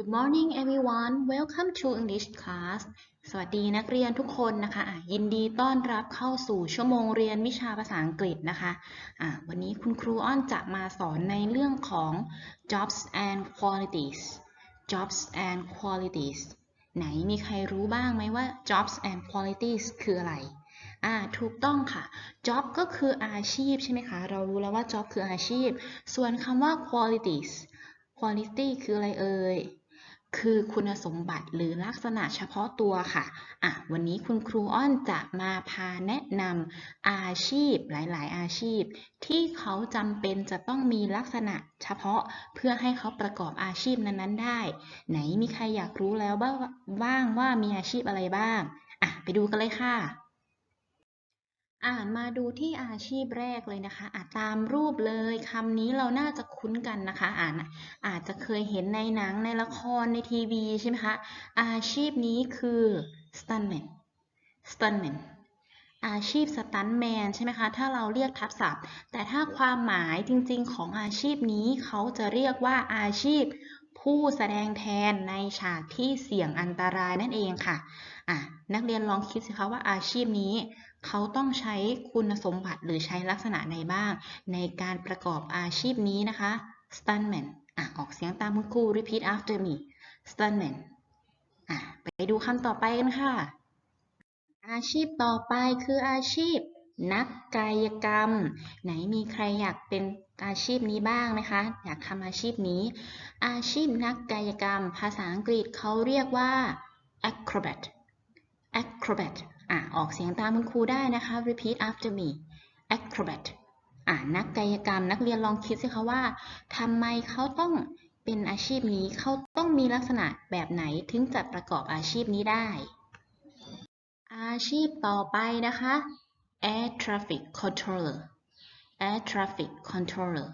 Good morning everyone welcome to English class สวัสดีนักเรียนทุกคนนะคะอะยินดีต้อนรับเข้าสู่ชั่วโมงเรียนวิชาภาษาอังกฤษนะคะอะวันนี้คุณครูอ้อนจะมาสอนในเรื่องของ jobs and qualities jobs and qualities ไหนมีใครรู้บ้างไหมว่า jobs and qualities คืออะไรอ่าถูกต้องค่ะ job ก็คืออาชีพใช่ไหมคะ เรารู้แล้วว่า job คืออาชีพ ส่วนคำว่า qualities quality คืออะไรเอ่ย คือคุณสมบัติหรือลักษณะเฉพาะตัวค่ะอะ วันนี้คุณครูอ้อนจะมาพาแนะนำอาชีพหลาย ๆ อาชีพ ที่เขาจำเป็นจะต้องมีลักษณะเฉพาะเพื่อให้เขาประกอบอาชีพนั้นๆ ได้ ไหนมีใครอยากรู้แล้วบ้างว่ามีอาชีพอะไรบ้าง อะ ไปดูกันเลยค่ะ อ่ามาดูที่อาชีพแรกเลยนะคะอะตามรูปเลยคำนี้เราน่าจะคุ้นกันนะคะอ่านอาจจะเคยเห็นในหนังในละครในทีวีใช่ไหมคะอาชีพนี้คือ stuntman stuntman อาชีพสตันแมนใช่ไหมคะถ้าเราเรียกทับศัพท์ แต่ถ้าความหมายจริงๆของอาชีพนี้เขาจะเรียกว่าอาชีพผู้แสดงแทนในฉากที่เสี่ยงอันตรายนั่นเองค่ะอะนักเรียนลองคิดสิคะว่าอาชีพนี้ เขาต้องใช้คุณสมบัติหรือใช้ลักษณะใดบ้าง ในการประกอบอาชีพนี้นะคะ stuntman อะออกเสียงตามคุณครู repeat after me stuntman อะไปดูคำต่อไปกันค่ะ อาชีพต่อไปคืออาชีพ นักกายกรรม ไหนมีใครอยากเป็นอาชีพนี้บ้างไหมคะ อยากทำอาชีพนี้ อาชีพนักกายกรรม ภาษาอังกฤษเขาเรียกว่า acrobat acrobat ออกเสียงตามคุณครูได้นะคะ repeat after me acrobat อะนักกายกรรมนักเรียนลองคิดสิคะว่าทำไมเขาต้องเป็นอาชีพนี้เขาต้องมีลักษณะแบบไหนถึงจะประกอบอาชีพนี้ได้ อาชีพต่อไปนะคะ air traffic controller air traffic controller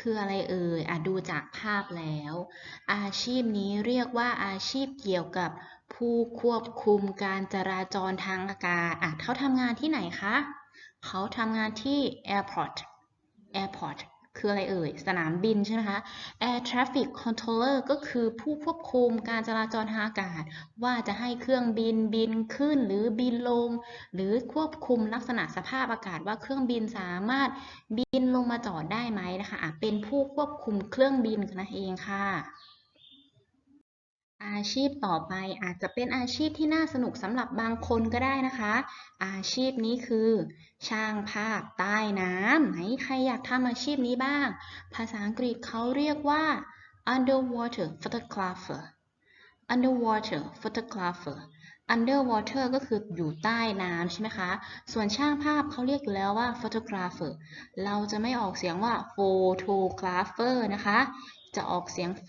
คืออะไรเอ่ยอะดูจากภาพแล้ว อาชีพนี้เรียกว่าอาชีพเกี่ยวกับผู้ควบคุมการจราจรทางอากาศอะเขาทำงานที่ไหนคะ เขาทำงานที่ airport airport คืออะไรเอ่ย สนามบินใช่ไหมคะ air traffic controller ก็คือผู้ควบคุมการจราจรทางอากาศ ว่าจะให้เครื่องบินบินขึ้นหรือบินลง หรือควบคุมลักษณะสภาพอากาศว่าเครื่องบินสามารถบินลงมาจอดได้ไหมนะคะะเป็นผู้ควบคุมเครื่องบินนั่นเองค่ะ อาชีพต่อไปอาจจะเป็นอาชีพที่น่าสนุกสำหรับบางคนก็ได้นะคะ อาชีพนี้คือ ช่างภาพใต้น้ำไหนใครอยากทำอาชีพนี้บ้าง ภาษาอังกฤษเขาเรียกว่า underwater photographer underwater photographer underwater ก็คืออยู่ใต้น้ำใช่ไหมคะ ส่วนช่างภาพเขาเรียกอยู่แล้วว่า photographer เราจะไม่ออกเสียงว่า photographer นะคะ จะออกเสียง f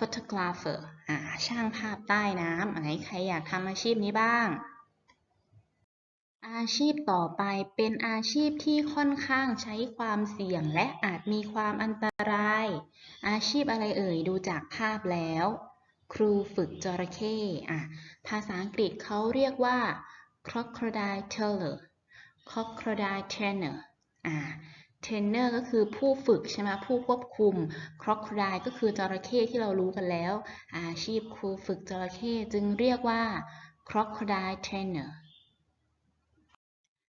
photographer อ่าช่างภาพใต้น้ำไหนใครอยากทำอาชีพนี้บ้าง อาชีพต่อไปเป็นอาชีพที่ค่อนข้างใช้ความเสี่ยงและอาจมีความอันตราย อาชีพอะไรเอ่ยดูจากภาพแล้ว ครูฝึกจระเข้อะภาษาอังกฤษเขาเรียกว่า crocodile teller crocodile trainer อ่าเทรนเนอร์ก็คือผู้ฝึกใช่ไหมผู้ควบคุม crocodile ก็คือจระเข้ที่เรารู้กันแล้ว อาชีพครูฝึกจระเข้จึงเรียกว่า crocodile trainer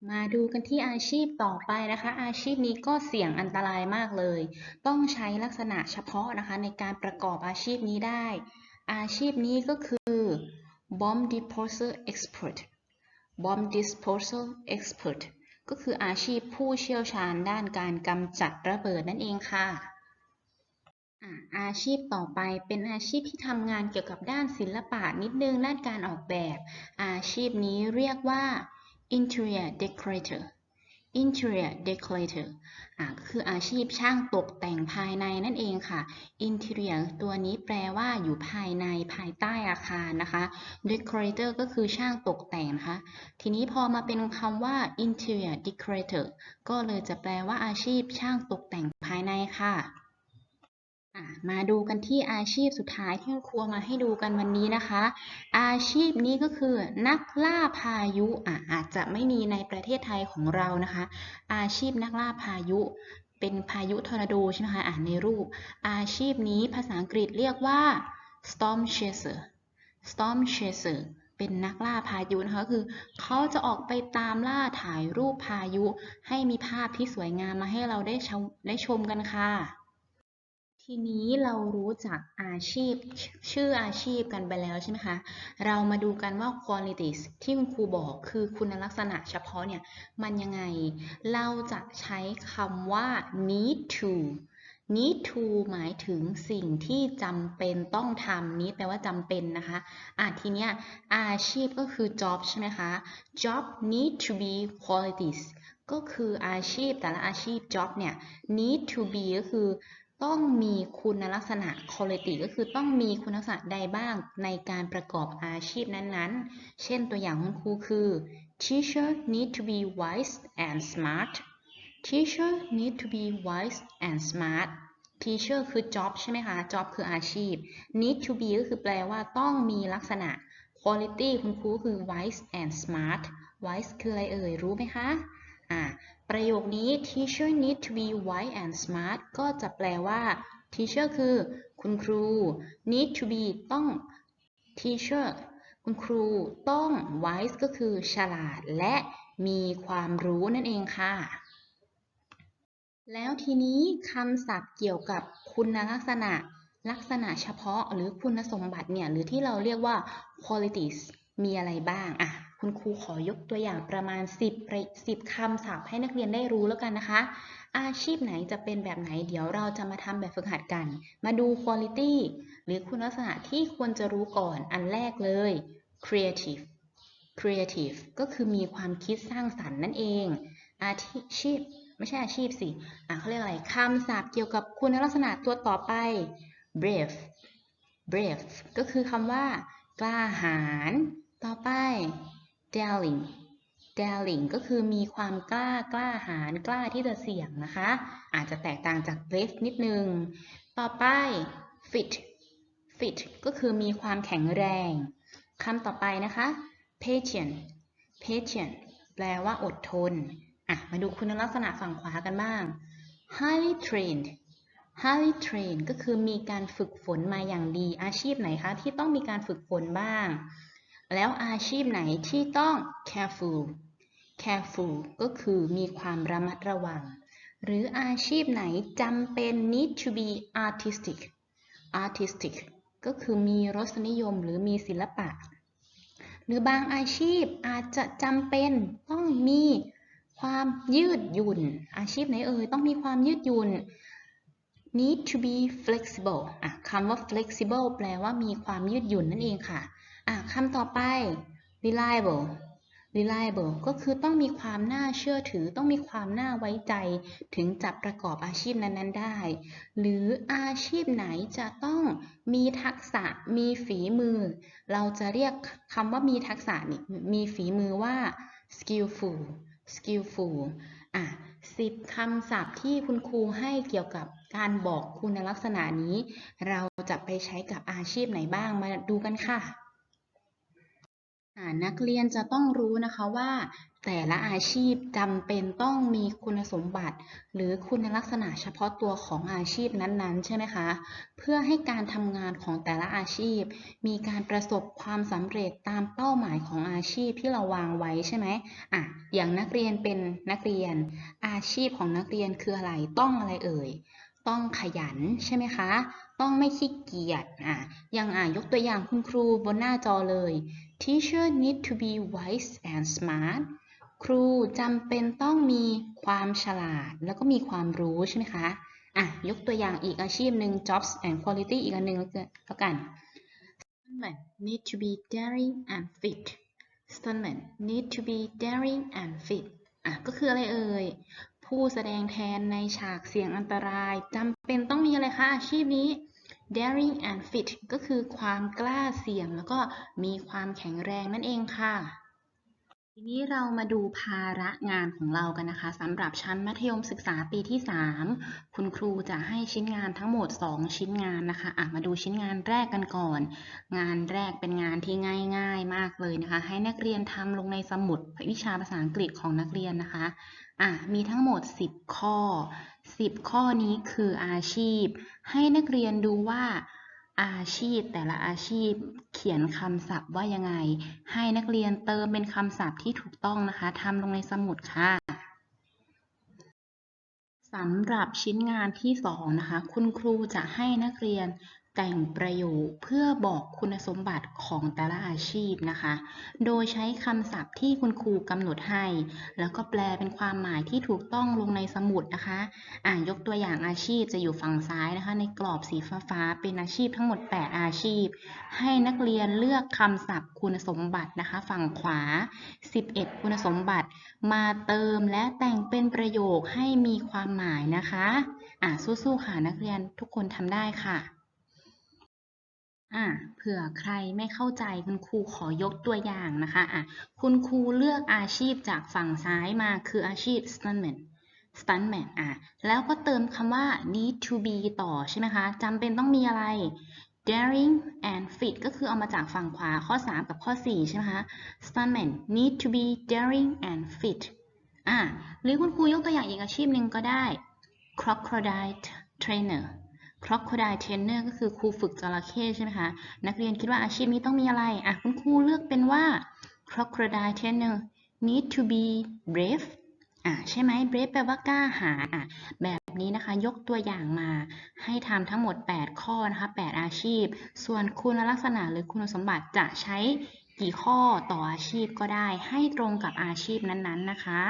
มาดูกันที่อาชีพต่อไปนะคะ อาชีพนี้ก็เสี่ยงอันตรายมากเลย ต้องใช้ลักษณะเฉพาะนะคะในการประกอบอาชีพนี้ได้ อาชีพนี้ก็คือ bomb disposal expert bomb disposal expert ก็คืออาชีพผู้เชี่ยวชาญด้านการกำจัดระเบิดนั่นเองค่ะ อาชีพต่อไปเป็นอาชีพที่ทำงานเกี่ยวกับด้านศิลปะนิดนึงด้านการออกแบบ อาชีพนี้เรียกว่า interior decorator interior decorator อ่าคืออาชีพช่างตกแต่งภายในนั่นเองค่ะ interior ตัวนี้แปลว่าอยู่ภายในภายใต้อาคารนะคะ decorator ก็คือช่างตกแต่งนะคะ ทีนี้พอมาเป็นคำว่า interior decorator ก็เลยจะแปลว่าอาชีพช่างตกแต่งภายในค่ะ มาดูกันที่อาชีพสุดท้ายที่ครูมาให้ดูกันวันนี้นะคะ อาชีพนี้ก็คือนักล่าพายุอะอาจจะไม่มีในประเทศไทยของเรานะคะ อาชีพนักล่าพายุเป็นพายุทอร์นาโดใช่ไหมคะอ่านในรูป อาชีพนี้ภาษาอังกฤษเรียกว่า storm chaser storm chaser เป็นนักล่าพายุนะคะคือเขาจะออกไปตามล่าถ่ายรูปพายุ ให้มีภาพที่สวยงามมาให้เราได้ชมได้ชมกันค่ะ ทีนี้เรารู้จักอาชีพชื่ออาชีพกันไปแล้วใช่ไหมคะ เรามาดูกันว่า qualities ที่คุณครูบอกคือคุณลักษณะเฉพาะเนี่ย มันยังไง เราจะใช้คำว่า need to need to หมายถึงสิ่งที่จำเป็นต้องทำ need แปลว่าจำเป็นนะคะ อะทีเนี้ยอาชีพก็คือ job ใช่ไหมคะ job need to be qualities ก็คืออาชีพแต่ละอาชีพ job เนี่ย need to be ก็คือ ต้องมีคุณลักษณะ quality ก็คือต้องมีคุณลักษณะใดบ้างในการประกอบอาชีพนั้นๆ เช่นตัวอย่างของครูคือ teacher need to be wise and smart teacher need to be wise and smart teacher คือ job ใช่ไหมคะ job คืออาชีพ need to be ก็คือแปลว่าต้องมีลักษณะ quality คุณครูคือ wise and smart wise คืออะไรเอ่ย รู้ไหมคะ อ่า ประโยคนี้ teacher need to be wise and smart ก็จะแปลว่า teacher คือ คุณครู need to be ต้อง teacher คุณครูต้อง wise ก็คือ ฉลาดและมีความรู้นั่นเองค่ะ แล้วทีนี้คำศัพท์เกี่ยวกับคุณลักษณะ ลักษณะเฉพาะหรือคุณสมบัติเนี่ย หรือที่เราเรียกว่า qualities มีอะไรบ้างอะคุณครูขอยกตัวอย่างประมาณ 10ประ10คำศัพท์ให้นักเรียนได้รู้แล้วกันนะคะ อาชีพไหนจะเป็นแบบไหน เดี๋ยวเราจะมาทำแบบฝึกหัดกัน มาดู quality หรือคุณลักษณะที่ควรจะรู้ก่อนอันแรกเลย creative creative ก็คือมีความคิดสร้างสรรค์นั่นเอง อาชีพ ไม่ใช่อาชีพสิ อะเขาเรียกอะไรคำศัพท์เกี่ยวกับคุณลักษณะตัวต่อไป brave brave ก็คือคำว่ากล้าหาญ ต่อไป daring daring ก็คือมีความกล้ากล้าหาญกล้าที่จะเสี่ยงนะคะ อาจจะแตกต่างจาก brave นิดนึง ต่อไป fit fit ก็คือมีความแข็งแรงคำต่อไปนะคะ patient patient แปลว่าอดทน อะ มาดูคุณลักษณะฝั่งขวากันบ้าง highly trained highly trained ก็คือมีการฝึกฝนมาอย่างดีอาชีพไหนคะ ที่ต้องมีการฝึกฝนบ้าง แล้วอาชีพไหนที่ต้อง careful careful ก็คือมีความระมัดระวัง หรืออาชีพไหนจำเป็น need to be artistic artistic ก็คือมีรสนิยมหรือมีศิลปะ หรือบางอาชีพอาจจะจำเป็นต้องมีความยืดหยุ่น อาชีพไหนเอ่ยต้องมีความยืดหยุ่น need to be flexible อะคำว่า flexible แปลว่ามีความยืดหยุ่นนั่นเองค่ะ อะคำต่อไป reliable reliable ก็คือต้องมีความน่าเชื่อถือ ต้องมีความน่าไว้ใจถึงจะประกอบอาชีพนั้นๆได้ หรืออาชีพไหนจะต้องมีทักษะมีฝีมือ เราจะเรียกคำว่ามีทักษะนี่มีฝีมือว่า skillful skillful อะสิบคำศัพท์ที่คุณครูให้เกี่ยวกับ การบอกคุณลักษณะนี้ เราจะไปใช้กับอาชีพไหนบ้างมาดูกันค่ะ นักเรียนจะต้องรู้นะคะว่า แต่ละอาชีพจำเป็นต้องมีคุณสมบัติ หรือคุณลักษณะเฉพาะตัวของอาชีพนั้นๆ ใช่ไหมคะ เพื่อให้การทำงานของแต่ละอาชีพ มีการประสบความสำเร็จตามเป้าหมายของอาชีพที่เราวางไว้ใช่ไหมอะอย่างนักเรียนเป็นนักเรียน อาชีพของนักเรียนคืออะไรต้องอะไรเอ่ย ต้องขยันใช่ไหมคะ ต้องไม่ขี้เกียจอะอย่างอะยกตัวอย่างคุณครูบนหน้าจอเลย Teacher need to be wise and smart ครูจำเป็นต้องมีความฉลาด แล้วก็มีความรู้ใช่ไหมคะอะยกตัวอย่างอีกอาชีพหนึ่ง jobs and quality อีกอันหนึ่งแล้วกัน Stuntman need to be daring and fit Stuntman need to be daring and fit อะก็คืออะไรเอ่ย ผู้แสดงแทนในฉากเสี่ยงอันตรายจำเป็นต้องมีอะไรคะอาชีพนี้ daring and fit ก็คือความกล้าเสี่ยงแล้วก็มีความแข็งแรงนั่นเองค่ะ ทีนี้เรามาดูภาระงานของเรากันนะคะสำหรับชั้นมัธยมศึกษาปีที่ 3 คุณครูจะให้ชิ้นงานทั้งหมด 2 ชิ้นงานนะคะะมาดูชิ้นงานแรกกันก่อน งานแรกเป็นงานที่ง่าย ๆ มากเลยนะคะ ให้นักเรียนทำลงในสมุดวิชาภาษาอังกฤษของนักเรียนนะคะะมีทั้งหมด 10 ข้อ 10 ข้อนี้คืออาชีพ ให้นักเรียนดูว่า อาชีพ แต่ละอาชีพเขียนคำศัพท์ว่ายังไง ให้นักเรียนเติมเป็นคำศัพท์ที่ถูกต้องนะคะทำลงในสมุดค่ะสำหรับชิ้นงานที่สองนะคะ คุณครูจะให้นักเรียน แต่งประโยคเพื่อบอกคุณสมบัติของแต่ละอาชีพนะคะ โดยใช้คำศัพท์ที่คุณครูกำหนดให้ แล้วก็แปลเป็นความหมายที่ถูกต้องลงในสมุดนะคะ อ่ายกตัวอย่างอาชีพจะอยู่ฝั่งซ้ายนะคะ ในกรอบสีฟ้าๆเป็นอาชีพทั้งหมด 8 อาชีพ ให้นักเรียนเลือกคำศัพท์คุณสมบัตินะคะ ฝั่งขวา 11 คุณสมบัติ มาเติมและแต่งเป็นประโยคให้มีความหมายนะคะ อะสู้ๆค่ะนักเรียนทุกคนทำได้ค่ะ อะเผื่อใครไม่เข้าใจคุณครูขอยกตัวอย่างนะคะอะคุณครูเลือกอาชีพจากฝั่งซ้ายมาคืออาชีพ stuntman stuntman อะแล้วก็เติมคำว่า need to be ต่อใช่ไหมคะจำเป็นต้องมีอะไร daring and fit ก็คือเอามาจากฝั่งขวาข้อ 3 กับข้อ 4 ใช่ไหมคะ stuntman need to be daring and fit อะหรือคุณครูยกตัวอย่างอีกอาชีพหนึ่งก็ได้ crocodile trainer crocodile trainer ก็คือครูฝึกจระเข้ใช่ไหมคะ นักเรียนคิดว่าอาชีพนี้ต้องมีอะไร อะ คุณครูเลือกเป็นว่า crocodile trainer need to be brave อะ ใช่ไหม brave แปลว่ากล้าหาญอะ แบบนี้นะคะ ยกตัวอย่างมา ให้ทำทั้งหมด 8 ข้อนะคะ 8 อาชีพ ส่วนคุณลักษณะหรือคุณสมบัติจะใช้กี่ข้อต่ออาชีพก็ได้ ให้ตรงกับอาชีพนั้นๆนะคะ